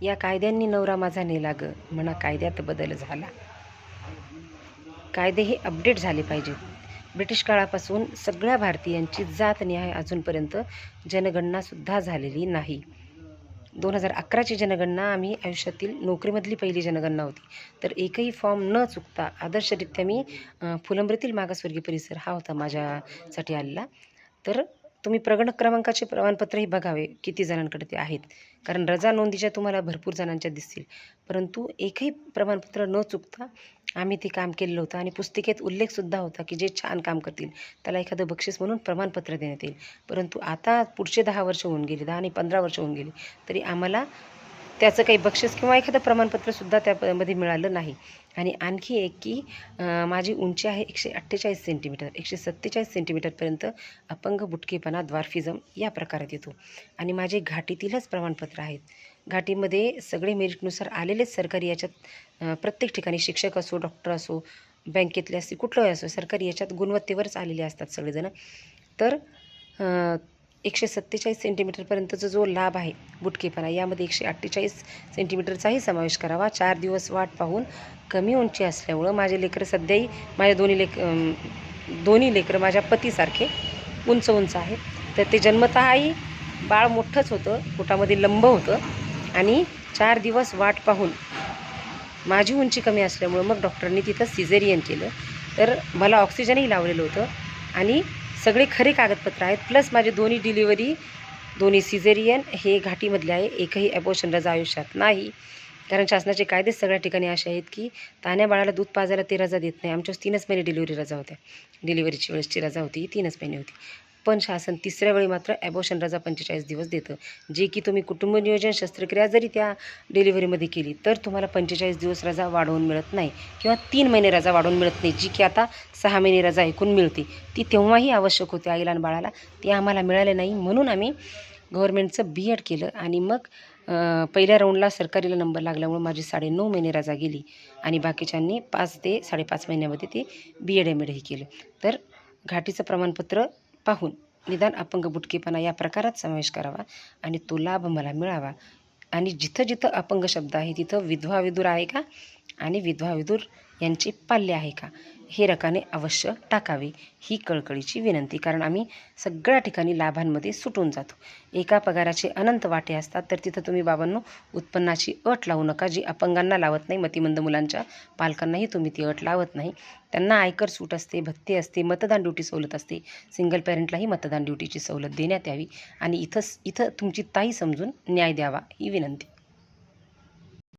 या कायद्यांनी नवरा माझा नेला ग. म्हणा कायद्यात बदल झाला. कायदे हे अपडेट झाले पाहिजेत. ब्रिटिश काळापासून सगळ्या भारतीयांची जात न्याय अजूनपर्यंत जनगणनासुद्धा झालेली नाही. दोन हजार अकराची जनगणना आम्ही आयुष्यातील नोकरीमधली पहिली जनगणना होती. तर एकही फॉर्म न चुकता आदर्शरित्या मी फुलंब्रीतील मागासवर्गीय परिसर हा होता माझ्यासाठी आलेला. तर तुम्ही प्रगण क्रमांकाचे प्रमाणपत्रही बघावे किती जणांकडे ते आहेत. कारण रजा नोंदीच्या तुम्हाला भरपूर जणांच्या दिसतील. परंतु एकही प्रमाणपत्र न चुकता आम्ही ते काम केलेलं होतं आणि पुस्तिकेत उल्लेखसुद्धा होता की जे छान काम करतील त्याला एखादं बक्षीस म्हणून प्रमाणपत्र देण्यात येईल. परंतु आता पुढचे दहा वर्ष होऊन गेली दहा आणि पंधरा वर्ष होऊन गेली तरी आम्हाला त्याचं काही बक्षीस किंवा एखादं प्रमाणपत्रसुद्धा त्यामध्ये मिळालं नाही. आणि आणखी एक की माझी उंची आहे एकशे अठ्ठेचाळीस सेंटीमीटर. एकशे सत्तेचाळीस सेंटीमीटरपर्यंत अपंग बुटकेपणा द्वारफिजम या प्रकारात येतो. आणि माझे घाटीतीलच प्रमाणपत्र आहेत. घाटीमध्ये सगळे मेरिटनुसार आलेलेच सरकारी याच्यात प्रत्येक ठिकाणी शिक्षक असो डॉक्टर असो बँकेतले असतील कुठलंही असो सरकारी याच्यात गुणवत्तेवरच आलेले असतात सगळेजणं. तर एकशे सत्तेचाळीस सेंटीमीटरपर्यंतचा जो लाभ आहे बुटकेपणा यामध्ये एकशे अठ्ठेचाळीस सेंटीमीटरचाही समावेश करावा. चार दिवस वाट पाहून कमी उंची असल्यामुळं माझे लेकरं सध्याही माझ्या दोन्ही लेक दोन्ही लेकरं माझ्या पतीसारखे उंच उंच आहेत. तर ते जन्मतःही बाळ मोठंच होतं पोटामध्ये लंब होतं आणि चार दिवस वाट पाहून माझी उंची कमी असल्यामुळं मग डॉक्टरांनी तिथं सिझेरियन केलं. तर मला ऑक्सिजनही लावलेलं होतं आणि सगळे खरे कागदपत्र आहेत. प्लस माझे दोन्ही डिलिव्हरी दोन्ही सिझेरियन हे घाटीमधले आहे. एकही ॲबोशन रजा आयुष्यात नाही. कारण शासनाचे कायदेच सगळ्या ठिकाणी असे आहेत की तान्या बाळाला दूध पाजायला ते रजा देत नाही. आमच्या तीनच महिने डिलिव्हरी रजा होत्या. डिलिव्हरीची वेळेसची रजा होती. ही तीनच महिने होती. पण शासन तिसऱ्या वेळी मात्र ॲबोशन रजा पंचेचाळीस दिवस देतं. जे की तुम्ही कुटुंब नियोजन शस्त्रक्रिया जरी त्या डिलिव्हरीमध्ये केली तर तुम्हाला पंचेचाळीस दिवस रजा वाढवून मिळत नाही किंवा तीन महिने रजा वाढवून मिळत नाही जी की आता सहा महिने रजा ऐकून मिळते. ती तेव्हाही आवश्यक होती आईला आणि बाळाला. ते आम्हाला मिळाले नाही. म्हणून आम्ही गव्हर्मेंटचं बी एड केलं आणि मग पहिल्या राऊंडला सरकारीला नंबर लागल्यामुळे माझी साडेनऊ महिने रजा गेली आणि बाकीच्यांनी पाच ते साडेपाच महिन्यामध्ये ते बी एड एम एडही केलं. तर घाटीचं प्रमाणपत्र पाहून निदान अपंग बुटकेपणा या प्रकारात समावेश करावा आणि तो लाभ मला मिळावा. आणि जिथं जिथं अपंग शब्द आहे तिथं विधवा विदूर आहे का? आणि विधवा विदूर यांचे पाल्य आहे का? हे रकाने अवश्य टाकावे ही कळकळीची विनंती. कारण आम्ही सगळ्या ठिकाणी लाभांमध्ये सुटून जातो. एका पगाराचे अनंत वाटे असतात तर तिथं तुम्ही बाबांनो उत्पन्नाची अट लावू नका जी अपंगांना लावत नाही मतिमंद मुलांच्या पालकांनाही तुम्ही ती अट लावत नाही. त्यांना आयकर सूट असते भत्ते असते मतदान ड्युटी सवलत असते. सिंगल पॅरेंटलाही मतदान ड्युटीची सवलत देण्यात यावी आणि इथं इथं तुमची ताई समजून न्याय द्यावा ही विनंती.